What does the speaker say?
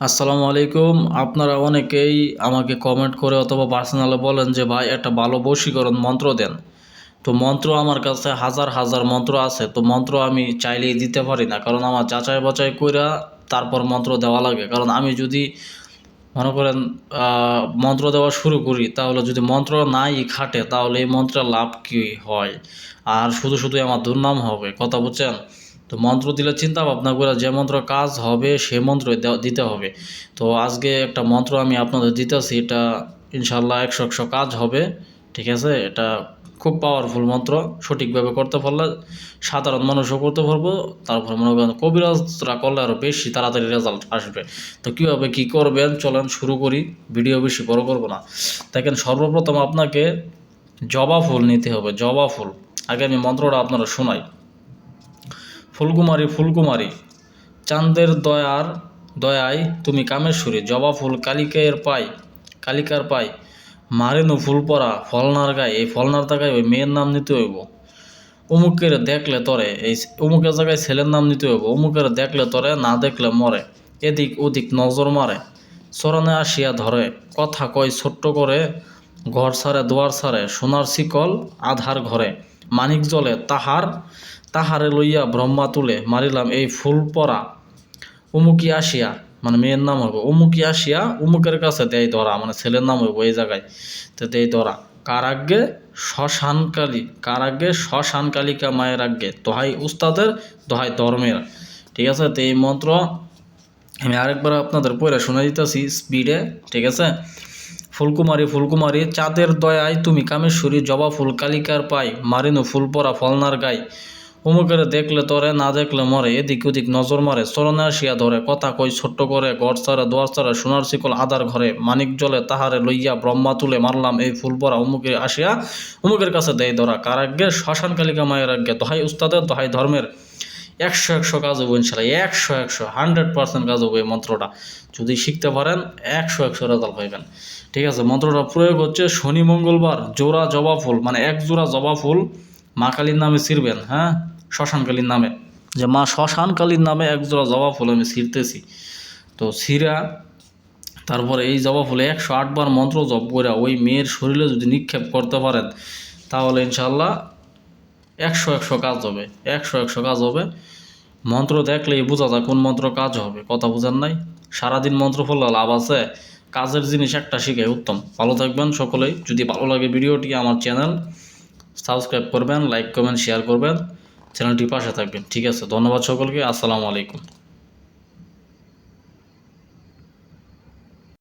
আসসালামু আলাইকুম। আপনারা অনেকেই আমাকে কমেন্ট করে অথবা পার্সোনালে বলেন যে, ভাই, একটা ভালো বশীকরণ মন্ত্র দেন। তো মন্ত্র আমার কাছে হাজার হাজার মন্ত্র আছে। তো মন্ত্র আমি চাইলেই দিতে পারি না। কারণ আমার যাচাই বাছাই কইরা তারপর মন্ত্র দেওয়া লাগে। কারণ আমি যদি মনে করেন মন্ত্র দেওয়া শুরু করি, তাহলে যদি মন্ত্র নাই খাটে, তাহলে এই মন্ত্রের লাভ কী হয়? আর শুধু শুধু আমার দুর্নাম হবে। কথা বুঝছেন? তো মন্ত্র দিলে চিন্তা ভাবনা করে যে মন্ত্র কাজ হবে, সে মন্ত্র দিতে হবে। তো আজকে একটা মন্ত্র আমি আপনাদের দিতেছি, এটা ইনশাল্লাহ একশো একশো কাজ হবে, ঠিক আছে? এটা খুব পাওয়ারফুল মন্ত্র, সঠিকভাবে করতে পারলে সাধারণ মানুষও করতে পারব, তারপর মনে করেন কবিরাজরা করলে আরও বেশি তাড়াতাড়ি রেজাল্ট আসবে। তো কীভাবে কী করবেন, চলেন শুরু করি, ভিডিও বেশি বড় করব না। দেখেন, সর্বপ্রথম আপনাকে জবা ফুল নিতে হবে, জবা ফুল। আগে আমি মন্ত্রটা আপনারা শোনাই। ফুলকুমারী ফুলকুমারী, চাঁদের দয়ার দয়ায় তুমি কামেশ্বরী, জবা ফুল কালিকের পাই কালিকার পাই মারেনু ফুল পরা ফলনার গায়ে, এই ফলনার জায়গায় ওই মেয়ের নাম নিতে হইব। অমুকের দেখলে তরে, এই অমুকের জায়গায় ছেলের নাম নিতে হইব। অমুকের দেখলে তরে, না দেখলে মরে, এদিক ওদিক নজর মারে, চরণে আসিয়া ধরে, কথা কয় ছোট্ট করে, ঘর সারে দুয়ার সারে, সোনার শিকল আধার ঘরে, মানিক জলে তাহার তাহারে লইয়া ব্রহ্মা তুলে মারিলাম, এই ফুল পরা উমুকি আসিয়া মানে মেয়ের নাম হবে উমুকি আসিয়া উমুকের কাছে দেয় ধরা মানে ছেলের নাম হইব এই জায়গায়, তো দেয় ধরা কার আগে শ্মশানকালী কার আগে শ্মশানকালিকা মায়ের আগে দোহাই উস্তাদের, দোহাই ধর্মের। ঠিক আছে? তো এই মন্ত্র আমি আরেকবার আপনাদের পড়ে শোনা দিতেছি স্পিডে ঠিক আছে? ফুলকুমারী ফুলকুমারী, চাঁদের দয়ায় তুমি কামেশ্বরী, জবা ফুল কালিকার পাই মারিনু ফুল পরা ফলনার গাই অমুকের দেখলে তরে, না দেখলে মরে, এদিক ওদিক নজর মারে, চরণে আসিয়া ধরে, কথা কই ছোট্ট করে, ঘর সারে দোয়ার সারে সোনার শিকল আদার ঘরে, মানিক জলে তাহারে লইয়া ব্রহ্মা তুলে মারলাম, এই ফুল পরা অমুকে আসিয়া অমুকের কাছে দেয় ধরা কার আজ্ঞে শ্মশান কালিকা মায়ের আজ্ঞে, দহাই উস্তাদের, দহাই ধর্মের, একশো একশো কাজ হব ইনশাল্লাহ একশো একশো হান্ড্রেড পার্সেন্ট কাজ হব এই মন্ত্রটা, যদি শিখতে পারেন, একশো একশো রেজাল্ট পাইবেন ঠিক আছে, মন্ত্রটা প্রয়োগ হচ্ছে শনি মঙ্গলবার, জোড়া জবা ফুল মানে এক জোড়া জবা ফুল মা কালীর নামে ছিঁড়বেন হ্যাঁ? শ্মশানকালীর নামে। যে মা শ্মশানকালীর নামে একজোড়া জবা ফুল আমি ছিঁড়তেছি। তো ছিঁড়া, তারপরে এই জবা ফুলে একশো আটবার মন্ত্র জপ করে ওই মেয়ের শরীরে যদি নিক্ষেপ করতে পারেন, তাহলে ইনশাল্লাহ একশো একশো কাজ হবে, একশো একশো কাজ হবে। মন্ত্র দেখলেই বোঝা যায় কোন মন্ত্র কাজ হবে, কথা বোঝার নাই। সারাদিন মন্ত্র পড়লে লাভ আছে, কাজের জিনিস একটা শিখে, উত্তম। ভালো থাকবেন সকলেই, যদি ভালো লাগে ভিডিওটি আমার চ্যানেল, সাবস্ক্রাইব করবেন, লাইক, কমেন্ট, শেয়ার করবেন। চ্যানেলটি পাশে থাকবেন। ঠিক আছে ধন্যবাদ সকলকে আসসালামু আলাইকুম।